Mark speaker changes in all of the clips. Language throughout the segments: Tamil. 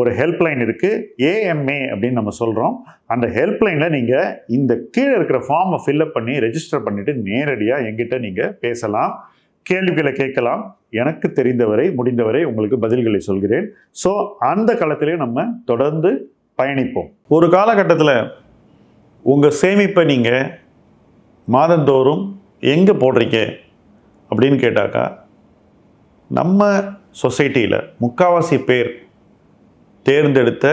Speaker 1: ஒரு ஹெல்ப்லைன் இருக்குது ஏஎம்ஏ அப்படின்னு நம்ம சொல்கிறோம் அந்த ஹெல்ப்லைனில் நீங்கள் இந்த கீழே இருக்கிற ஃபார்மை ஃபில்அப் பண்ணி ரெஜிஸ்டர் பண்ணிவிட்டு நேரடியாக எங்கிட்ட நீங்கள் பேசலாம். கேள்விகளை கேட்கலாம். எனக்கு தெரிந்தவரை முடிந்தவரை உங்களுக்கு பதில்களை சொல்கிறேன். ஸோ அந்த காலத்திலே நம்ம தொடர்ந்து பயணிப்போம். ஒரு காலகட்டத்தில் உங்கள் சேமிப்பை நீங்கள் மாதந்தோறும் எங்கே போடுறீங்க? அப்படின்னு கேட்டாக்கா நம்ம சொசைட்டியில் முக்காவாசி பேர் தேர்ந்தெடுத்த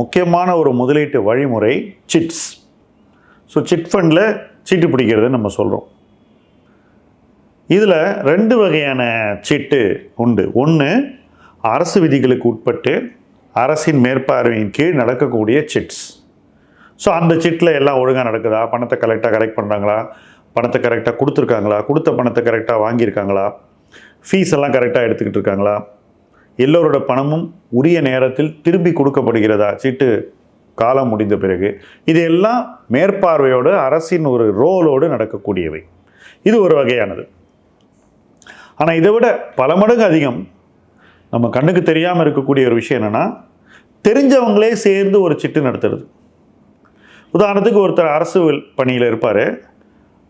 Speaker 1: முக்கியமான ஒரு முதலீட்டு வழிமுறை சிட்ஸ். ஸோ சிட் ஃபண்டில் சீட்டு பிடிக்கிறதுன்னு நம்ம சொல்கிறோம் இதில் ரெண்டு வகையான சீட்டு உண்டு. ஒன்று அரசு விதிகளுக்கு உட்பட்டு அரசின் மேற்பார்வையின் கீழ் நடக்கக்கூடிய சிட்ஸ். ஸோ அந்த சிட்டில் எல்லாம் ஒழுங்காக நடக்குதா? பணத்தை கரெக்டாக கலெக்ட் பண்ணுறாங்களா பணத்தை கரெக்டாக கொடுத்துருக்காங்களா? கொடுத்த பணத்தை கரெக்டாக வாங்கியிருக்காங்களா? ஃபீஸ் எல்லாம் கரெக்டாக எடுத்துக்கிட்டு இருக்காங்களா? எல்லோரோட பணமும் உரிய நேரத்தில் திரும்பி கொடுக்கப்படுகிறதா? சீட்டு காலம் முடிந்த பிறகு. இது எல்லாம் மேற்பார்வையோடு அரசின் ஒரு ரோலோடு நடக்கக்கூடியவை. இது ஒரு வகையானது. ஆனால் இதை விட பல மடங்கு அதிகம் நம்ம கண்ணுக்கு தெரியாமல் இருக்கக்கூடிய ஒரு விஷயம் என்னென்னா தெரிஞ்சவங்களே சேர்ந்து ஒரு சிட்டு நடத்துறது. உதாரணத்துக்கு ஒருத்தர் அரசு பணியில் இருப்பார்.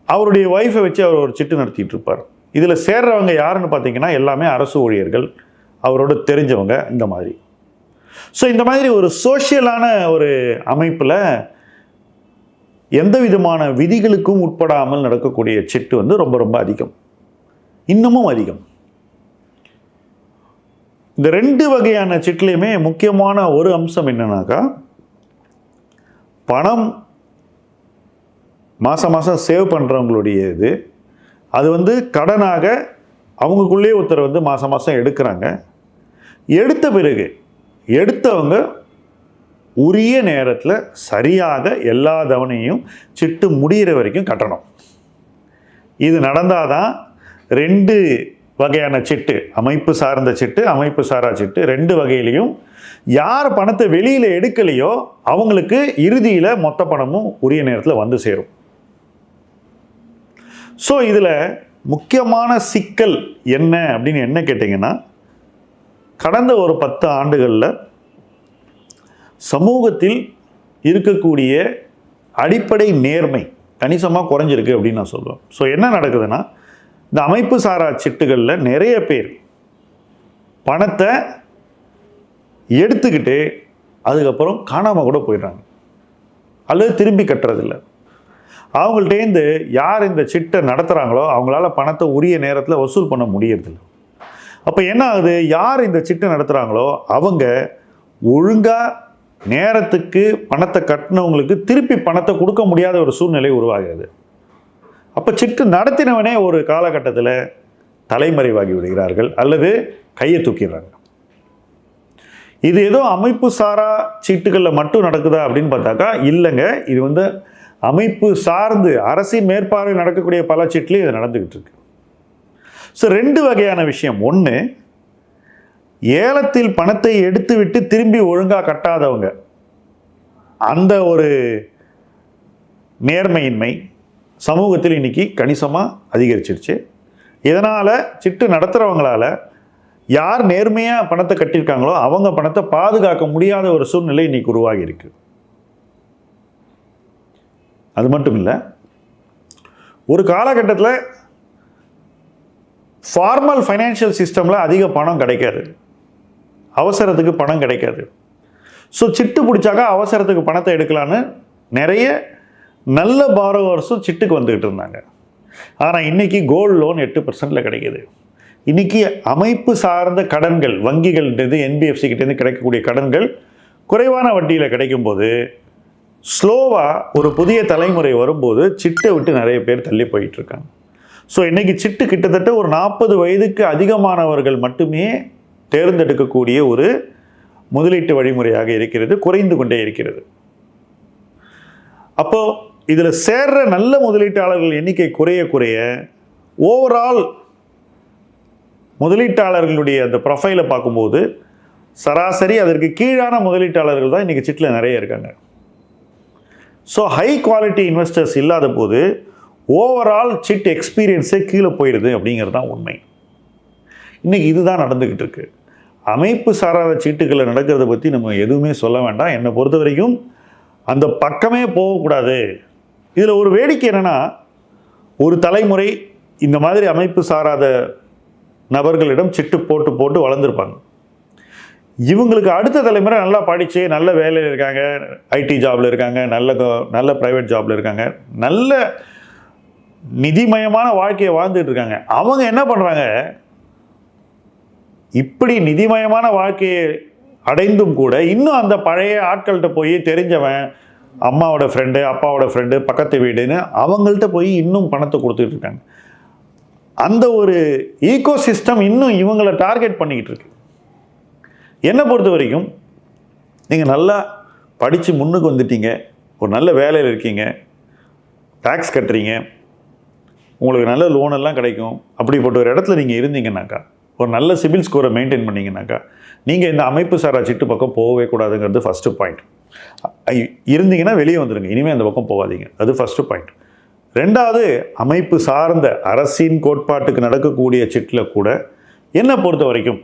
Speaker 1: அவருடைய ஒய்ஃபை வச்சு அவர் ஒரு சிட்டு நடத்திட்டு இருப்பார். இதில் சேர்றவங்க யாருன்னு பார்த்தீங்கன்னா எல்லாமே அரசு ஊழியர்கள். அவரோட தெரிஞ்சவங்க இந்த மாதிரி. ஸோ இந்த மாதிரி ஒரு சோஷியலான ஒரு அமைப்பில் எந்த விதமான விதிகளுக்கும் உட்படாமல் நடக்கக்கூடிய செட்டு வந்து ரொம்ப ரொம்ப அதிகம். இன்னமும் அதிகம். இந்த ரெண்டு வகையான செட்லேயுமே முக்கியமான ஒரு அம்சம் என்னன்னாக்கா பணம் மாதம் மாதம் சேவ் பண்ணுறவங்களுடைய இது. அது வந்து கடனாக அவங்களுக்குள்ளேயே ஒருத்தர் வந்து மாதம் மாதம் எடுக்கிறாங்க. எடுத்த பிறகு எடுத்தவங்க உரிய நேரத்தில் சரியாக எல்லா தவணையும் சிட்டு முடிகிற வரைக்கும் கட்டணும். இது நடந்தால் தான் ரெண்டு வகையான சிட்டு அமைப்பு சார்ந்த சிட்டு அமைப்பு சாரா சிட்டு ரெண்டு வகையிலையும் யார் பணத்தை வெளியில் எடுக்கலையோ அவங்களுக்கு இறுதியில் மொத்த பணமும் உரிய நேரத்தில் வந்து சேரும். ஸோ இதில் முக்கியமான சிக்கல் என்ன அப்படின்னு என்ன கேட்டிங்கன்னா கடந்த ஒரு பத்து ஆண்டுகளில் சமூகத்தில் இருக்கக்கூடிய அடிப்படை நேர்மை கணிசமாக குறைஞ்சிருக்கு அப்படின்னு நான் சொல்லுவேன் ஸோ என்ன நடக்குதுன்னா இந்த அமைப்பு சாரா சிட்டுகளில் நிறைய பேர் பணத்தை எடுத்துக்கிட்டு அதுக்கப்புறம் காணாமல் கூட போயிடுறாங்க. அல்லது திரும்பி கட்டுறதில்ல. அவங்கள்ட்டேருந்து யார் இந்த சிட்டை நடத்துகிறாங்களோ அவங்களால பணத்தை உரிய நேரத்தில் வசூல் பண்ண முடியறதில்ல. அப்போ என்ன ஆகுது? யார் இந்த சிட்டை நடத்துகிறாங்களோ அவங்க ஒழுங்காக நேரத்துக்கு பணத்தை கட்டினவங்களுக்கு திருப்பி பணத்தை கொடுக்க முடியாத ஒரு சூழ்நிலை உருவாகிறது. அப்போ சிட்டு நடத்தினவனே ஒரு காலகட்டத்தில் தலைமறைவாகி விடுகிறார்கள் அல்லது கையை தூக்கிடுறாங்க. இது ஏதோ அமைப்பு சாரா சீட்டுகளில் மட்டும் நடக்குதா அப்படின்னு பார்த்தாக்கா இல்லைங்க. இது வந்து அமைப்பு சார்ந்து அரசின் மேற்பார்வை நடக்கக்கூடிய பல சீட்லேயும் இது நடந்துக்கிட்டு இருக்கு. ஸோ ரெண்டு வகையான விஷயம். ஒன்று ஏலத்தில் பணத்தை எடுத்துவிட்டு திரும்பி ஒழுங்காக கட்டாதவங்க. அந்த ஒரு நேர்மையின்மை சமூகத்தில் இன்னைக்கு கணிசமாக அதிகரிச்சிருச்சு. இதனால் சிட்டு நடத்துகிறவங்களால யார் நேர்மையாக பணத்தை கட்டியிருக்காங்களோ அவங்க பணத்தை பாதுகாக்க முடியாத ஒரு சூழ்நிலை இன்றைக்கி உருவாகி இருக்கு அது மட்டும் இல்லை ஒரு காலகட்டத்தில் ஃபார்மல் ஃபைனான்ஷியல் சிஸ்டமில் அதிக பணம் கிடைக்காது. அவசரத்துக்கு பணம் கிடைக்காது. ஸோ சிட்டு பிடிச்சாக்கா அவசரத்துக்கு பணத்தை எடுக்கலான்னு நிறைய நல்ல பாரோவர்ஸும் சிட்டுக்கு வந்துக்கிட்டு இருந்தாங்க. ஆனால் இன்றைக்கி கோல்டு லோன் எட்டு பர்சன்ட்டில் கிடைக்கிது. இன்றைக்கி அமைப்பு சார்ந்த கடன்கள் வங்கிகள்ன்றது என்பிஎஃப்சி கிட்டேருந்து கிடைக்கக்கூடிய கடன்கள் குறைவான வட்டியில் கிடைக்கும்போது ஸ்லோவாக ஒரு புதிய தலைமுறை வரும்போது சிட்டை விட்டு நிறைய பேர் தள்ளி போயிட்டுருக்காங்க ஸோ இன்றைக்கி சிட்டு கிட்டத்தட்ட ஒரு நாற்பது வயதுக்கு அதிகமானவர்கள் மட்டுமே தேர்ந்தெடுக்கக்கூடிய ஒரு முதலீட்டு வழிமுறையாக இருக்கிறது குறைந்து கொண்டே இருக்கிறது. அப்போது இதில் சேர்ற நல்ல முதலீட்டாளர்கள் எண்ணிக்கை குறைய குறைய ஓவரால் முதலீட்டாளர்களுடைய அந்த ப்ரொஃபைலை பார்க்கும்போது சராசரி அதற்கு கீழான முதலீட்டாளர்கள் தான் இன்றைக்கி சிட்டில் நிறைய இருக்காங்க. ஸோ ஹை குவாலிட்டி இன்வெஸ்டர்ஸ் இல்லாத போது ஓவரால் சிட் எக்ஸ்பீரியன்ஸே கீழே போயிடுது அப்படிங்கிறது தான் உண்மை. இன்றைக்கி இதுதான் நடந்துக்கிட்டு இருக்குது அமைப்பு சாராத சீட்டுகளில் நடக்கிறத பற்றி நம்ம எதுவுமே சொல்ல வேண்டாம். என்னை பொறுத்த வரைக்கும் அந்த பக்கமே போகக்கூடாது. இதில் ஒரு வேடிக்கை என்னென்னா ஒரு தலைமுறை இந்த மாதிரி அமைப்பு சாராத நபர்களிடம் சிட்டு போட்டு போட்டு வளர்ந்துருப்பாங்க. இவங்களுக்கு அடுத்த தலைமுறை நல்லா படித்து நல்ல வேலையில் இருக்காங்க ஐடி ஜாபில் இருக்காங்க நல்ல க- நல்ல ப்ரைவேட் ஜாபில் இருக்காங்க நல்ல நிதிமயமான வாழ்க்கையை வாழ்ந்துட்டு இருக்காங்க. அவங்க என்ன பண்ணுறாங்க இப்படி நிதிமயமான வாழ்க்கையை அடைந்தும் கூட இன்னும் அந்த பழைய ஆட்கள்கிட்ட போய் தெரிஞ்சவன் அம்மாவோட ஃப்ரெண்டு அப்பாவோட ஃப்ரெண்டு பக்கத்து வீடுன்னு அவங்கள்ட்ட போய் இன்னும் பணத்தை கொடுத்துட்டு இருக்காங்க. அந்த ஒரு ஈகோ சிஸ்டம் இன்னும் இவங்களை டார்கெட் பண்ணிக்கிட்டு இருக்கு. என்னை பொறுத்த வரைக்கும் நீங்கள் நல்லா படித்து முன்னுக்கு வந்துட்டீங்க. ஒரு நல்ல வேலையில் இருக்கீங்க. டேக்ஸ் கட்டுறீங்க. உங்களுக்கு நல்ல லோன் எல்லாம் கிடைக்கும். அப்படிப்பட்ட ஒரு இடத்துல நீங்கள் இருந்தீங்கன்னாக்கா ஒரு நல்ல சிபில் ஸ்கோரை மெயின்டைன் பண்ணீங்கன்னாக்கா நீங்கள் இந்த அமைப்பு சாரா சிட்டு பக்கம் போகவே கூடாதுங்கிறது ஃபஸ்ட்டு பாயிண்ட் இருந்தீங்கன்னா வெளியே வந்துடுங்க இனிமேல் அந்த பக்கம் போகாதீங்க. அது ஃபஸ்ட்டு பாயிண்ட் ரெண்டாவது அமைப்பு சார்ந்த அரசின் கோட்பாட்டுக்கு நடக்கக்கூடிய சிட்டில் கூட என்னை பொறுத்த வரைக்கும்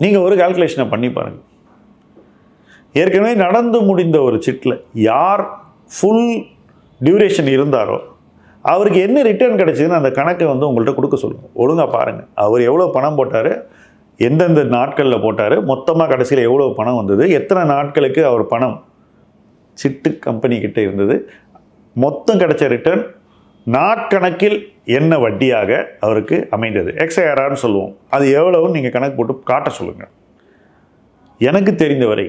Speaker 1: நீங்கள் ஒரு கால்குலேஷனை பண்ணி பாருங்கள் ஏற்கனவே நடந்து முடிந்த ஒரு சிட்டில் யார் ஃபுல் டியூரேஷன் இருந்தாரோ அவருக்கு என்ன ரிட்டர்ன் கிடச்சிதுன்னு அந்த கணக்கை வந்து உங்கள்கிட்ட கொடுக்க சொல்லுங்கள் ஒழுங்காக பாருங்கள் அவர் எவ்வளோ பணம் போட்டார்? எந்தெந்த நாட்களில் போட்டார்? மொத்தமாக கடைசியில் எவ்வளோ பணம் வந்தது? எத்தனை நாட்களுக்கு அவர் பணம் சிட்டு கம்பெனிக்கிட்ட இருந்தது? மொத்தம் கிடைச்ச ரிட்டர்ன் நாட்கணக்கில் என்ன வட்டியாக அவருக்கு அமைந்தது? எக்ஸ்ஐஆர்ஆர்னு சொல்லுவோம். அது எவ்வளவுன்னு நீங்கள் கணக்கு போட்டு காட்ட சொல்லுங்கள் எனக்கு தெரிந்தவரை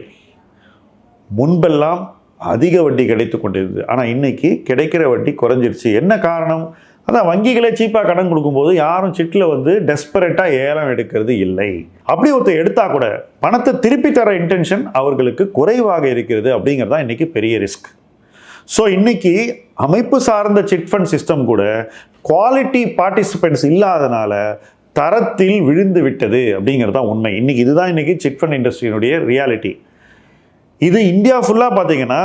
Speaker 1: முன்பெல்லாம் அதிக வட்டி கிடைத்து கொண்டிருந்தது. ஆனால் இன்னைக்கு கிடைக்கிற வட்டி குறைஞ்சிருச்சு. என்ன காரணம்? அதான் வங்கிகளே சீப்பாக கடன் கொடுக்கும்போது யாரும் சிட்டில் வந்து டெஸ்பரேட்டாக ஏலம் எடுக்கிறது இல்லை. அப்படி ஒருத்தர் எடுத்தால் கூட பணத்தை திருப்பி தர இன்டென்ஷன் அவர்களுக்கு குறைவாக இருக்கிறது அப்படிங்கிறது தான் இன்றைக்கி பெரிய ரிஸ்க் ஸோ இன்றைக்கி அமைப்பு சார்ந்த சிட் ஃபண்ட் சிஸ்டம் கூட குவாலிட்டி பார்ட்டிசிபென்ட்ஸ் இல்லாதனால தரத்தில் விழுந்து விட்டது அப்படிங்கிறது தான் உண்மை. இன்னைக்கு இதுதான் இன்றைக்கி சிட் ஃபண்ட் இண்டஸ்ட்ரியினுடைய ரியாலிட்டி இது இந்தியா ஃபுல்லாக பார்த்தீங்கன்னா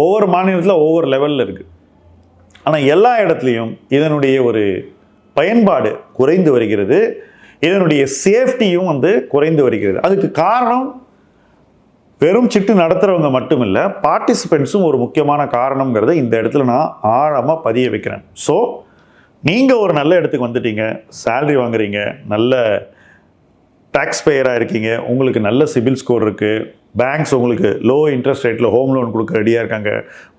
Speaker 1: ஒவ்வொரு மாநிலத்தில் ஒவ்வொரு லெவலில் இருக்குது ஆனால் எல்லா இடத்துலையும் இதனுடைய ஒரு பயன்பாடு குறைந்து வருகிறது. இதனுடைய சேஃப்டியும் வந்து குறைந்து வருகிறது. அதுக்கு காரணம் வெறும் சிட்டு நடத்துகிறவங்க மட்டும் இல்லை பார்ட்டிசிபெண்ட்ஸும் ஒரு முக்கியமான காரணங்கிறத இந்த இடத்துல நான் ஆழமாக பதிய வைக்கிறேன். ஸோ நீங்கள் ஒரு நல்ல இடத்துக்கு வந்துட்டீங்க சேல்ரி வாங்குறீங்க நல்ல டேக்ஸ் பேயராக இருக்கீங்க உங்களுக்கு நல்ல சிபில் ஸ்கோர் இருக்குது பேங்க்ஸ் உங்களுக்கு லோ இன்ட்ரெஸ்ட் ரேட்டில் ஹோம் லோன் கொடுக்க ரெடியாக இருக்காங்க.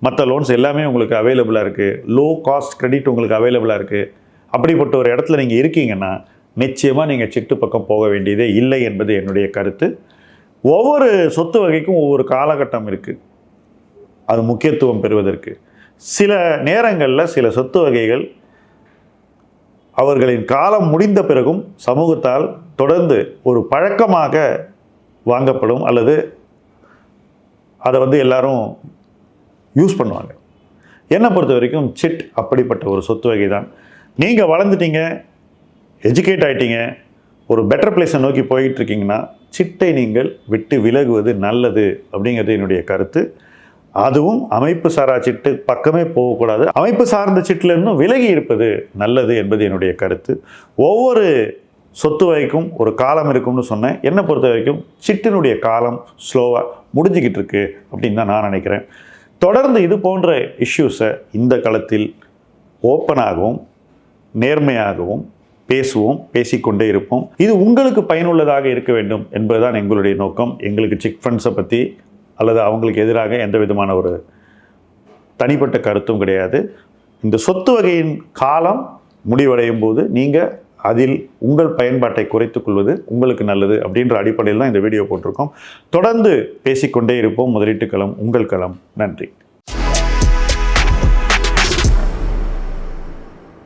Speaker 1: மற்ற லோன்ஸ் எல்லாமே உங்களுக்கு அவைலபிளாக இருக்குது லோ காஸ்ட் கிரெடிட் உங்களுக்கு அவைலபிளாக இருக்குது அப்படிப்பட்ட ஒரு இடத்துல நீங்கள் இருக்கீங்கன்னா நிச்சயமாக நீங்கள் சிட்டு பக்கம் போக வேண்டியதே இல்லை என்பது என்னுடைய கருத்து. ஒவ்வொரு சொத்து வகைக்கும் ஒவ்வொரு காலகட்டம் இருக்குது அது முக்கியத்துவம் பெறுவதற்கு. சில நேரங்களில் சில சொத்து வகைகள் அவர்களின் காலம் முடிந்த பிறகும் சமூகத்தால் தொடர்ந்து ஒரு பழக்கமாக வாங்கப்படும் அல்லது அதை வந்து எல்லாரும் யூஸ் பண்ணுவாங்க. என்னை பொறுத்த வரைக்கும் சிட் அப்படிப்பட்ட ஒரு சொத்து வகை தான் நீங்கள் வளர்ந்துட்டீங்க எஜுகேட் ஆகிட்டீங்க ஒரு பெட்டர் பிளேஸை நோக்கி போயிட்டு இருக்கீங்கன்னா சிட்டை நீங்கள் விட்டு விலகுவது நல்லது அப்படிங்கிறது என்னுடைய கருத்து. அதுவும் அமைப்பு சாரா சிட்டு பக்கமே போகக்கூடாது. அமைப்பு சார்ந்த சிட்டில் இருந்தும் விலகி இருப்பது நல்லது என்பது என்னுடைய கருத்து. ஒவ்வொரு சொத்து வகைக்கும் ஒரு காலம் இருக்கும்னு சொன்னேன். என்னை பொறுத்த வரைக்கும் சிட்டினுடைய காலம் ஸ்லோவாக முடிஞ்சுக்கிட்டு இருக்கு அப்படின்னு தான் நான் நினைக்கிறேன். தொடர்ந்து இது போன்ற இஷ்யூஸை இந்த களத்தில் ஓப்பனாகவும் நேர்மையாகவும் பேசுவோம் பேசிக்கொண்டே இருப்போம். இது உங்களுக்கு பயனுள்ளதாக இருக்க வேண்டும் என்பதுதான் எங்களுடைய நோக்கம். எங்களுக்கு சிக் ஃபண்ட்ஸை பற்றி அல்லது அவங்களுக்கு எதிராக எந்த விதமான ஒரு தனிப்பட்ட கருத்தும் கிடையாது. இந்த சொத்து வகையின் காலம் முடிவடையும் போது நீங்கள் அதில் உங்கள் பயன்பாட்டை குறைத்துக் கொள்வது உங்களுக்கு நல்லது அப்படின்ற அடிப்படையில் தான் இந்த வீடியோ போட்டிருக்கோம். தொடர்ந்து பேசிக்கொண்டே இருப்போம். முதலீட்டு களம் உங்கள் களம். நன்றி.